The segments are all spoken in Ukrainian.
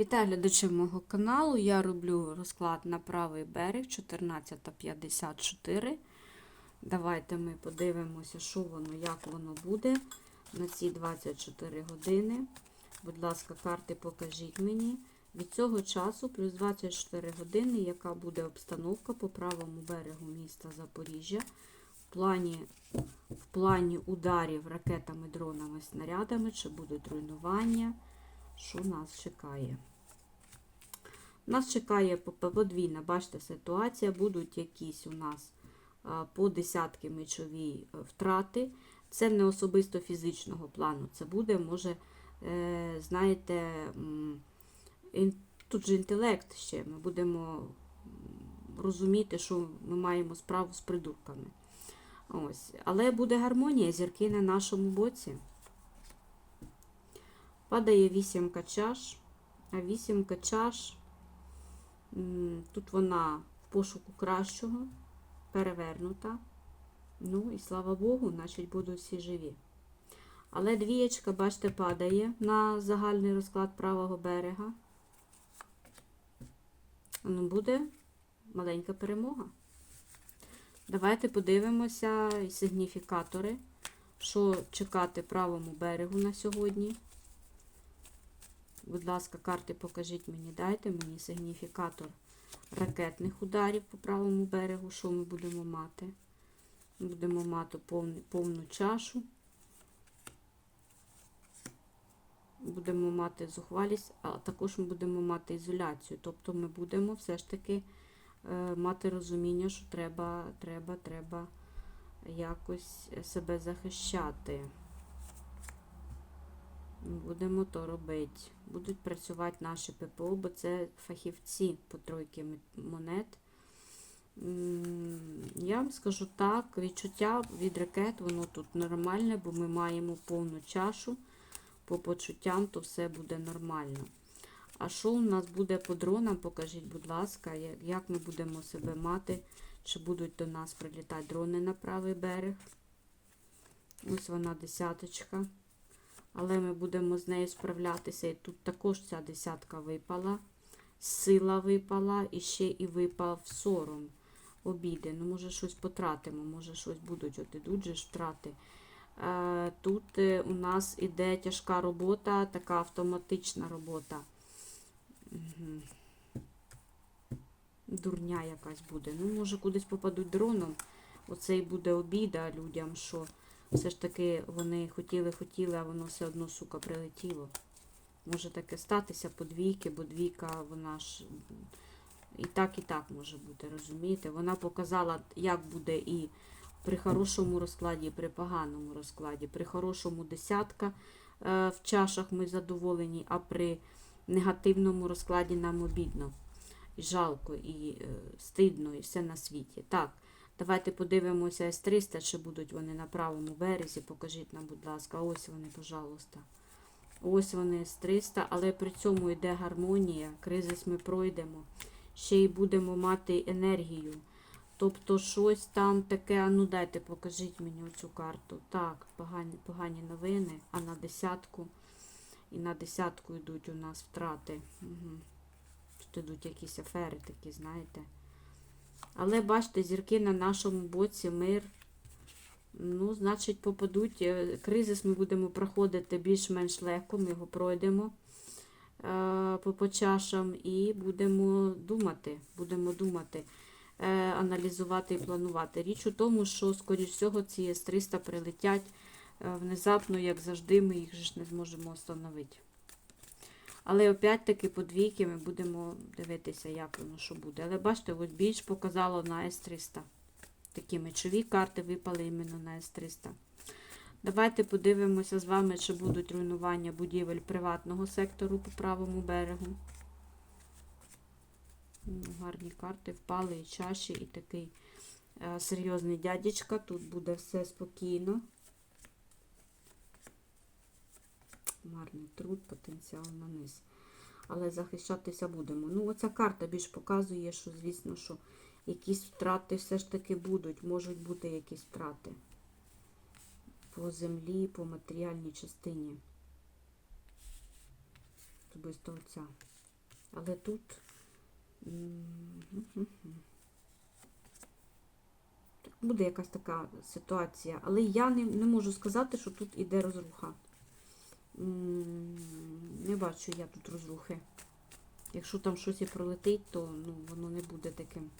Вітаю глядачів мого каналу. Я роблю розклад на правий берег 14.54. Давайте ми подивимося, що воно, як воно буде на ці 24 години. Будь ласка, карти покажіть мені. Від цього часу плюс 24 години, яка буде обстановка по правому берегу міста Запоріжжя. В плані, в плані ударів ракетами, дронами, снарядами, чи будуть руйнування. Що нас чекає? Нас чекає подвійна, бачите, ситуація. Будуть якісь у нас по десятки мечові е, втрати. Це не особисто фізичного плану. Це буде, може, е, знаєте, тут же інтелект ще. Ми будемо розуміти, що ми маємо справу з придурками. Ось. Але буде гармонія, зірки на нашому боці. Падає вісімка чаш, а вісімка чаш. Тут вона в пошуку кращого, перевернута. Ну і слава Богу, значить будуть всі живі. Але двієчка, бачите, падає на загальний розклад правого берега. Ну, буде маленька перемога. Давайте подивимося і сигніфікатори, що чекати правому берегу на сьогодні. Будь ласка, карти покажіть мені, дайте мені сигніфікатор ракетних ударів по правому берегу, що ми будемо мати. Будемо мати повну, повну чашу. Будемо мати зухвалість, а також ми будемо мати ізоляцію. Тобто ми будемо все ж таки е, мати розуміння, що треба, треба, треба якось себе захищати. Будемо то робити. Будуть працювати наші ППО, бо це фахівці по тройки монет. Я вам скажу так, відчуття від ракет, воно тут нормальне, бо ми маємо повну чашу. По почуттям, то все буде нормально. А що у нас буде по дронам, покажіть, будь ласка, як- ми будемо себе мати, чи будуть до нас прилітати дрони на правий берег. Ось вона десяточка але ми будемо з нею справлятися. І тут також ця десятка випала, сила випала, і ще і випав сором. Обіди. Ну, може, щось потратимо, може, щось будуть. От ідуть же ж втрати. Е, Тут е, у нас іде тяжка робота, така автоматична робота. Угу. Дурня якась буде. Ну, може, кудись попадуть дроном. Оце і буде обіда людям, що все ж таки вони хотіли-хотіли, а воно все одно, сука, прилетіло. Може таке статися по двійки, бо двійка, вона ж і так, і так може бути, розумієте? Вона показала, як буде і при хорошому розкладі, і при поганому розкладі. При хорошому десятка е, в чашах ми задоволені, а при негативному розкладі нам обідно. І жалко, і е, стидно, і все на світі. Так. Давайте подивимося С-300, чи будуть вони на правому березі. Покажіть нам, будь ласка, ось вони, пожалуйста. Ось вони С-300, але при цьому йде гармонія. Кризис ми пройдемо. Ще й будемо мати енергію. Тобто щось там таке, ну дайте, покажіть мені оцю карту. Так, погані, погані новини, а на десятку. І на десятку йдуть у нас втрати. Угу. Тут йдуть якісь афери такі, знаєте. Але бачите, зірки на нашому боці, мир. Ну, значить, попадуть. е, Кризис ми будемо проходити більш-менш легко, ми його пройдемо е, по, по чашам і будемо думати, будемо думати, е, аналізувати і планувати. Річ у тому, що, скоріш всього, ці С-300 прилетять внезапно, як завжди, ми їх ж не зможемо встановити. Але опять-таки по двійки ми будемо дивитися, як воно що буде. Але бачите, от більш показало на С300. Такі мечові карти випали іменно на С300. Давайте подивимося з вами, чи будуть руйнування будівель приватного сектору по правому берегу. Ну, Гарні карти впали і чаші, і такий е, серйозний дядечка. Тут буде все спокійно. Марний труд, потенціал на низ. Але захищатися будемо. Ну, оця карта більш показує, що, звісно, що якісь втрати все ж таки будуть. Можуть бути якісь втрати по землі, по матеріальній частині. Особисто оця. Але тут. Буде якась така ситуація. Але я не, не можу сказати, що тут іде розруха. Не бачу я тут розрухи. Якщо там щось і пролетить, то ну, воно не буде таким.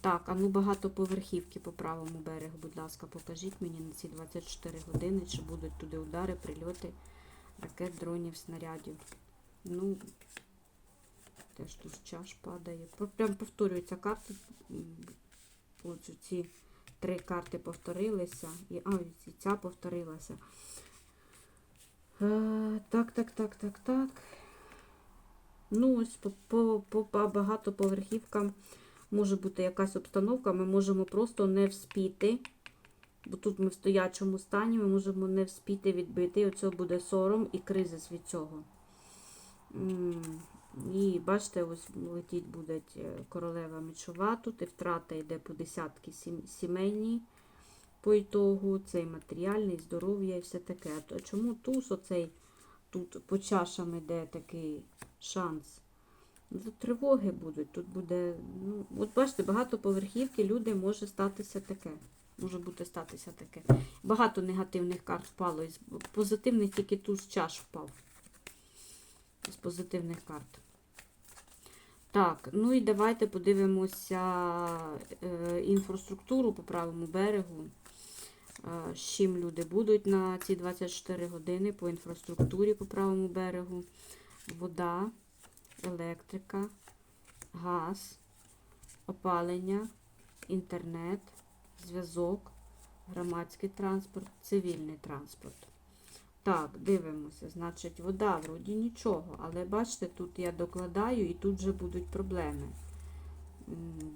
Так, а ну багатоповерхівки по правому берегу, будь ласка, покажіть мені на ці 24 години, чи будуть туди удари, прильоти, ракет, дронів, снарядів. Ну, теж тут чаш падає. Прям повторюються карти. М, Ось ці три карти повторилися. І, а, і ця повторилася. Так, так, так, так, так. Ну, ось по, по, по, по багатоповерхівкам може бути якась обстановка, ми можемо просто не вспіти. Бо тут ми в стоячому стані, ми можемо не вспіти відбити. І оце буде сором і кризис від цього. І бачите, ось летіть буде е, королева мечова. Тут і втрата йде по десятки сім- сімейній по ітогу. Це і матеріальний, здоров'я і все таке. А чому туз оцей тут по чашам іде такий шанс? Ну, Тут тривоги будуть. Тут буде, ну, от бачите, багатоповерхівки, люди може статися таке. Може бути статися таке. Багато негативних карт впало. Із позитивних тільки туз чаш впав. З позитивних карт. Так, ну і давайте подивимося е, інфраструктуру по правому берегу. З чим люди будуть на ці 24 години по інфраструктурі по правому берегу. Вода, електрика, газ, опалення, інтернет, зв'язок, громадський транспорт, цивільний транспорт. Так, дивимося. Значить, вода вроді нічого, але бачите, тут я докладаю і тут вже будуть проблеми.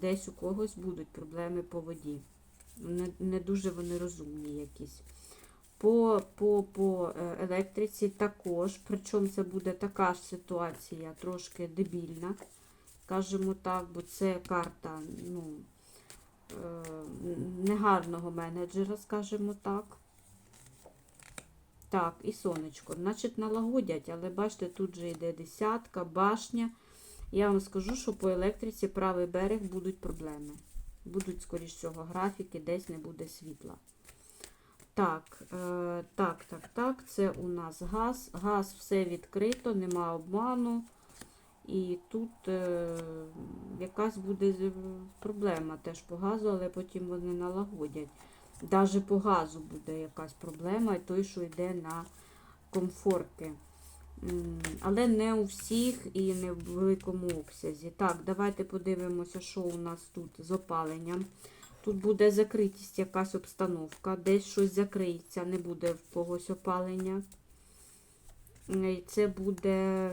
Десь у когось будуть проблеми по воді. Не, не дуже вони розумні якісь. По, по, по е, електриці також, причому це буде така ж ситуація, трошки дебільна, скажімо так, бо це карта ну, е, негарного менеджера, скажімо так. Так, і сонечко. Значить, налагодять, але бачите, тут же йде десятка, башня. Я вам скажу, що по електриці правий берег будуть проблеми. Будуть, скоріш всього, графіки, десь не буде світла. Так, е, так, так, так, це у нас газ. Газ все відкрито, нема обману. І тут е, якась буде проблема теж по газу, але потім вони налагодять. Даже по газу буде якась проблема, і той, що йде на комфорки. Але не у всіх і не в великому обсязі. Так, давайте подивимося, що у нас тут з опаленням. Тут буде закритість, якась обстановка, десь щось закриється, не буде в когось опалення. Е, Це буде,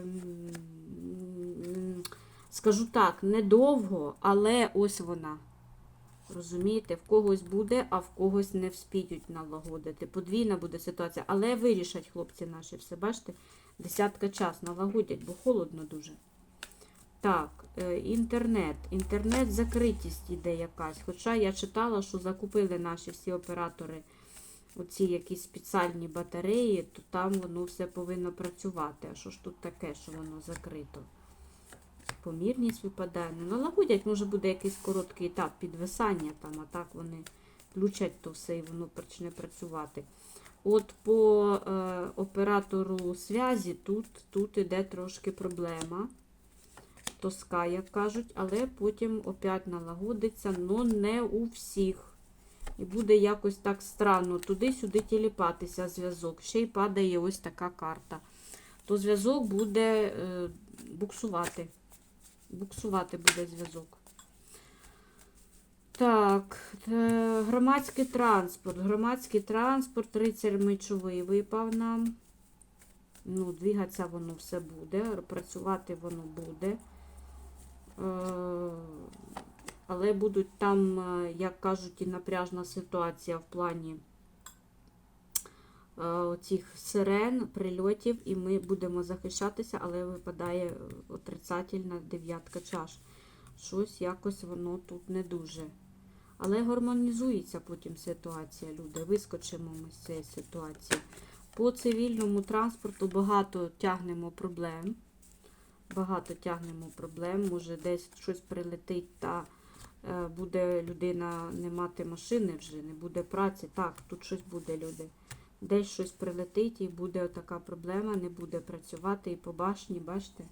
скажу так, недовго, але ось вона. Розумієте, в когось буде, а в когось не вспіють налагодити. Подвійна буде ситуація, але вирішать хлопці наші все. Бачите, десятка час налагодять, бо холодно дуже. Так, е, інтернет. Інтернет закритість іде якась. Хоча я читала, що закупили наші всі оператори оці якісь спеціальні батареї, то там воно все повинно працювати. А що ж тут таке, що воно закрито? Помірність випадає. Ну, налагодять, може буде якийсь короткий етап підвисання, там, а так вони включать то все і воно почне працювати. От по е, оператору зв'язі тут, тут іде трошки проблема. Тоска, як кажуть, але потім опять налагодиться, але не у всіх. І буде якось так странно туди-сюди тіліпатися зв'язок. Ще й падає ось така карта. То зв'язок буде е, буксувати. Буксувати буде зв'язок. Так, громадський транспорт. Громадський транспорт, рицар мечовий випав нам. Ну, двигатися воно все буде, працювати воно буде. Е, Але будуть там, е, як кажуть, і напряжна ситуація в плані е, оцих сирен, прильотів, і ми будемо захищатися, але випадає отрицательна дев'ятка чаш. Щось якось воно тут не дуже. Але гармонізується потім ситуація, люди. Вискочимо ми з цієї ситуації. По цивільному транспорту багато тягнемо проблем. багато тягнемо проблем, може десь щось прилетить та е, буде людина не мати машини вже, не буде праці. Так, тут щось буде, люди. Десь щось прилетить і буде така проблема, не буде працювати і по башні, бачите?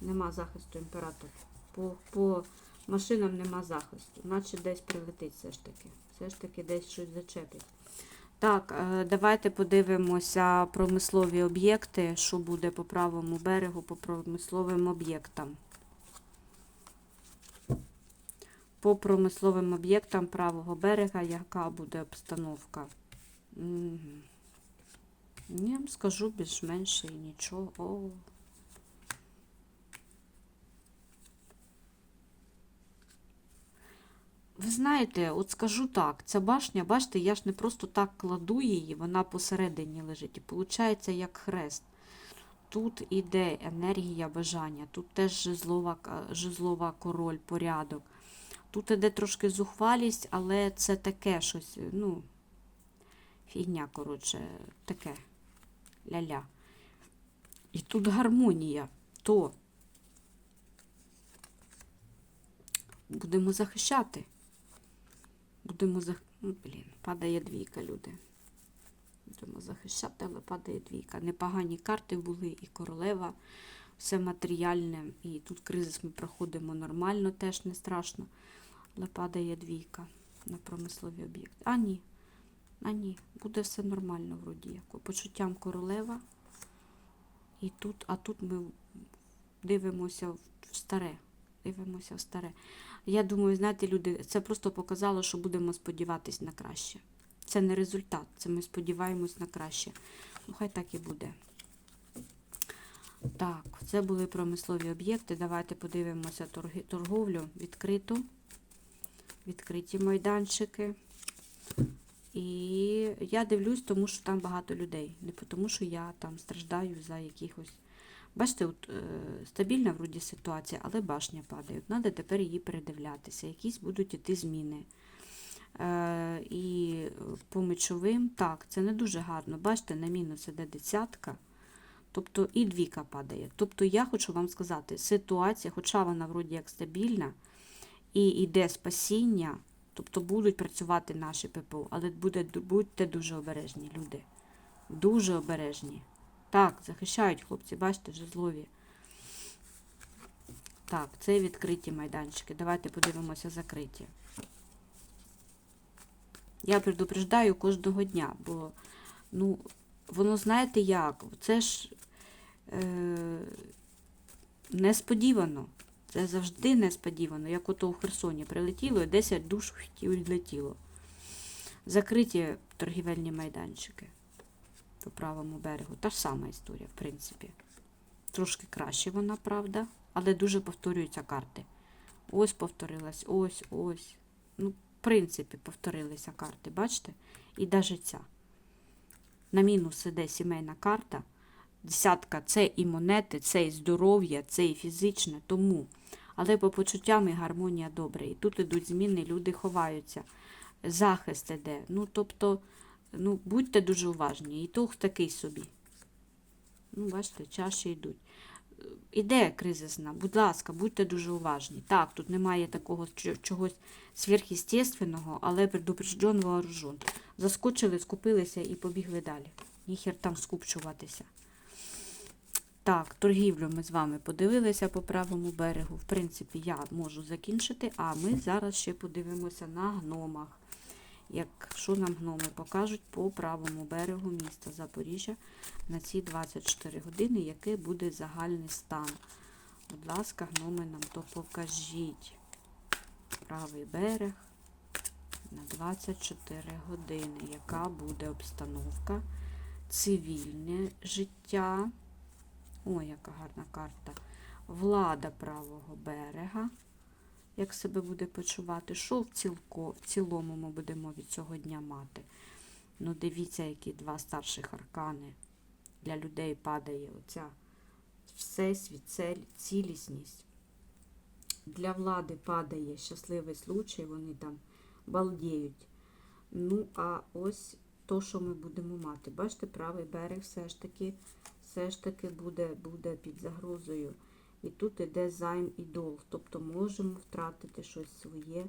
Нема захисту імператор. По, по машинам нема захисту. Наче десь прилетить все ж таки. Все ж таки десь щось зачепить. Так, е, давайте подивимося промислові об'єкти, що буде по правому берегу по промисловим об'єктам. По промисловим об'єктам правого берега, яка буде обстановка? Мгм. Я вам скажу більш-менш і нічого. О. Ви знаєте, от скажу так, ця башня, бачите, я ж не просто так кладу її, вона посередині лежить. І виходить як хрест. Тут іде енергія бажання, тут теж жезлова, жезлова король, порядок. Тут іде трошки зухвалість, але це таке щось, ну, фігня, коротше, таке ля-ля. І тут гармонія, то будемо захищати. Будемо зах... Ну, блін, падає двійка, люди. Будемо захищати, але падає двійка. Непогані карти були, і королева, все матеріальне. І тут кризис ми проходимо нормально, теж не страшно. Але падає двійка на промислові об'єкти. А ні. А ні, буде все нормально вроді. Почуттям королева. І тут, а тут ми дивимося в старе. Дивимося в старе. Я думаю, знаєте, люди, це просто показало, що будемо сподіватись на краще. Це не результат, це ми сподіваємось на краще. Ну, хай так і буде. Так, це були промислові об'єкти. Давайте подивимося торговлю відкриту. Відкриті майданчики. І я дивлюсь, тому що там багато людей. Не тому, що я там страждаю за якихось. Бачите, от, е, стабільна вроді ситуація, але башня падає. Треба тепер її передивлятися. Якісь будуть іти зміни. Е, і по мечовим, так, це не дуже гарно. Бачите, на мінус іде десятка. Тобто і двіка падає. Тобто я хочу вам сказати, ситуація, хоча вона вроді як стабільна, і йде спасіння, тобто будуть працювати наші ППО, але буде, будьте дуже обережні, люди. Дуже обережні. Так, захищають хлопці, бачите, жезлові. Так, це відкриті майданчики. Давайте подивимося закриті. Я предупреждаю кожного дня, бо, ну, воно знаєте як? Це ж е, несподівано. Це завжди несподівано. Як ото у Херсоні прилетіло і 10 душ відлетіло. Закриті торгівельні майданчики по правому берегу. Та ж сама історія, в принципі. Трошки краще вона, правда, але дуже повторюються карти. Ось повторилась, ось, ось. Ну, в принципі, повторилися карти, бачите? І навіть ця. На мінус іде сімейна карта. Десятка це і монети, це і здоров'я, це і фізичне, тому. Але по почуттям і гармонія добре. І тут ідуть зміни, люди ховаються. Захист іде. Ну, тобто, ну, будьте дуже уважні. І тух такий собі. Ну, бачите, чаще йдуть. Іде кризисна, будь ласка, будьте дуже уважні. Так, тут немає такого чогось сверхъестественного, але предупрежден вооружен. Заскочили, скупилися і побігли далі. Ніхер там скупчуватися. Так, торгівлю ми з вами подивилися по правому берегу. В принципі, я можу закінчити, а ми зараз ще подивимося на гномах. Як, що нам гноми покажуть по правому берегу міста Запоріжжя на ці 24 години, який буде загальний стан. Будь ласка, гноми нам то покажіть. Правий берег на 24 години. Яка буде обстановка? Цивільне життя. Ой, яка гарна карта. Влада правого берега. Як себе буде почувати? Що в, цілко, в цілому ми будемо від цього дня мати? Ну, дивіться, які два старших аркани. Для людей падає оця всесвіт, цілісність. Для влади падає щасливий случай, вони там балдіють. Ну, а ось то, що ми будемо мати. Бачите, правий берег все ж таки все ж таки буде, буде під загрозою. І тут іде займ і долг. Тобто можемо втратити щось своє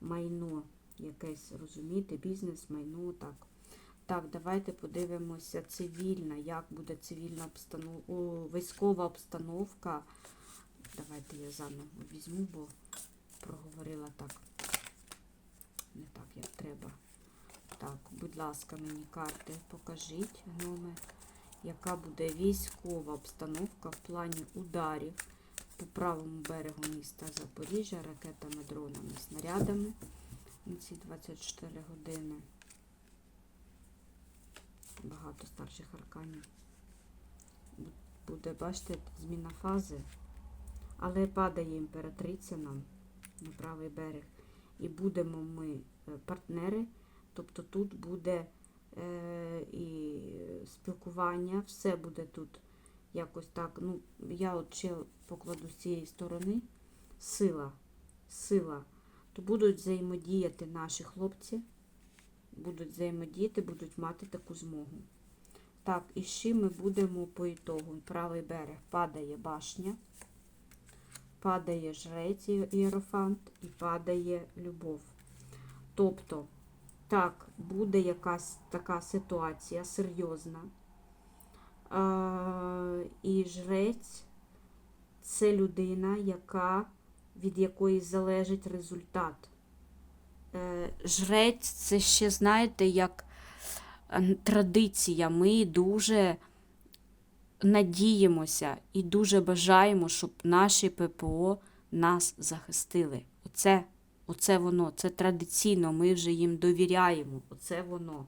майно, якесь, розумієте, бізнес, майно, так. Так, давайте подивимося цивільна, як буде цивільна обстановка, військова обстановка. Давайте я заново візьму, бо проговорила так. Не так, як треба. Так, будь ласка, мені карти покажіть, гноми, яка буде військова обстановка в плані ударів по правому берегу міста Запоріжжя ракетами, дронами, снарядами на ці 24 години. Багато старших арканів. Буде, бачите, зміна фази. Але падає імператриця нам на правий берег. І будемо ми е, партнери. Тобто тут буде і спілкування, все буде тут якось так. Ну, я от ще покладу з цієї сторони. Сила, сила. То будуть взаємодіяти наші хлопці, будуть взаємодіяти, будуть мати таку змогу. Так, і ще ми будемо по ітогу. Правий берег падає башня, падає жрець іерофант і падає любов. Тобто, так, буде якась така ситуація серйозна. І жрець це людина, яка, від якої залежить результат. Е, Жрець це ще, знаєте, як е, традиція. Ми дуже надіємося і дуже бажаємо, щоб наші ППО нас захистили. Оце, оце воно, це традиційно, ми вже їм довіряємо. Оце воно.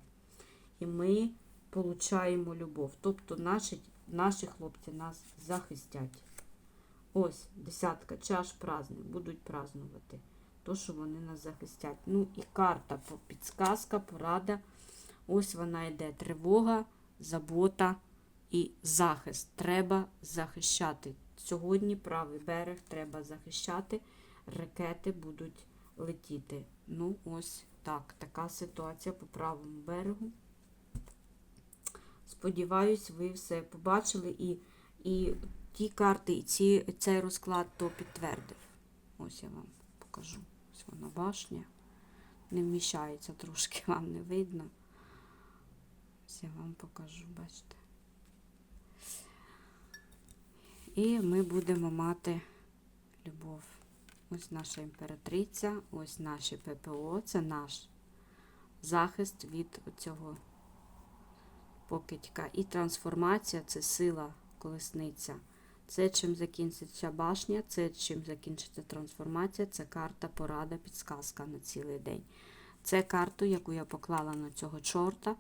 І ми получаємо любов. Тобто наші, наші хлопці нас захистять. Ось, десятка чаш праздник, будуть празднувати. То, що вони нас захистять. Ну і карта, підсказка, порада. Ось вона йде. Тривога, забота і захист. Треба захищати. Сьогодні правий берег треба захищати. Ракети будуть летіти. Ну, ось так. Така ситуація по правому берегу. Сподіваюсь, ви все побачили і, і ті карти, і ці, цей розклад то підтвердив. Ось я вам покажу. Ось вона башня. Не вміщається трошки, вам не видно. Ось я вам покажу, бачите. І ми будемо мати любов. Ось наша імператриця, ось наші ППО, це наш захист від цього покидька. І трансформація це сила колесниця. Це чим закінчиться башня, це чим закінчиться трансформація, це карта, порада, підсказка на цілий день. Це карту, яку я поклала на цього чорта,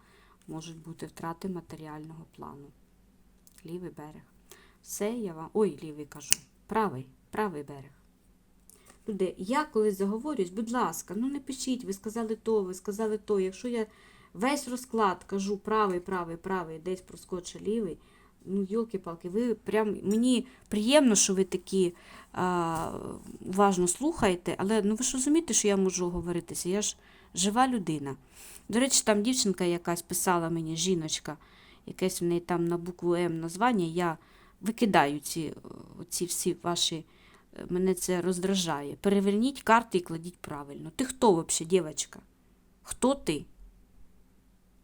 можуть бути втрати матеріального плану. Лівий берег. Все я вам. Ой, лівий кажу. Правий, правий берег. Люди, я коли заговорюсь, будь ласка, ну не пишіть, ви сказали то, ви сказали то. Якщо я весь розклад кажу правий, правий, правий, десь проскоче лівий, ну, йолки-палки, ви прям мені приємно, що ви такі а, уважно слухаєте, але ну ви ж розумієте, що я можу говоритися. Я ж жива людина. До речі, там дівчинка якась писала мені, жіночка, якесь в неї там на букву М названня. Я викидаю ці, ці всі ваші. Мене це роздражає. Переверніть карти і кладіть правильно. Ти хто взагалі, дівчинка? Хто ти?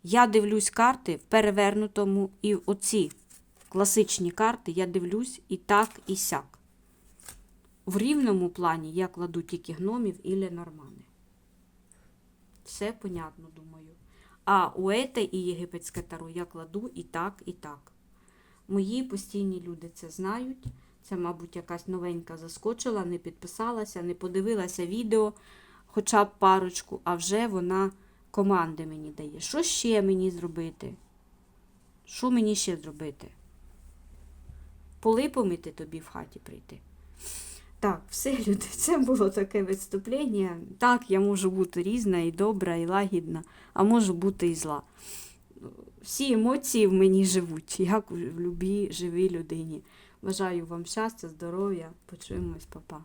Я дивлюсь карти в перевернутому і оці класичні карти я дивлюсь і так, і сяк. В рівному плані я кладу тільки гномів і нормани. Все понятно, думаю. А у Ете і єгипетське таро я кладу і так, і так. Мої постійні люди це знають. Це, мабуть, якась новенька заскочила, не підписалася, не подивилася відео, хоча б парочку, а вже вона команди мені дає. Що ще мені зробити? Що мені ще зробити? Поли помити тобі в хаті прийти. Так, все, люди, це було таке виступлення. Так, я можу бути різна і добра, і лагідна, а можу бути і зла. Всі емоції в мені живуть, як в любій живій людині. Бажаю вам щастя, здоров'я. Почуємось, папа.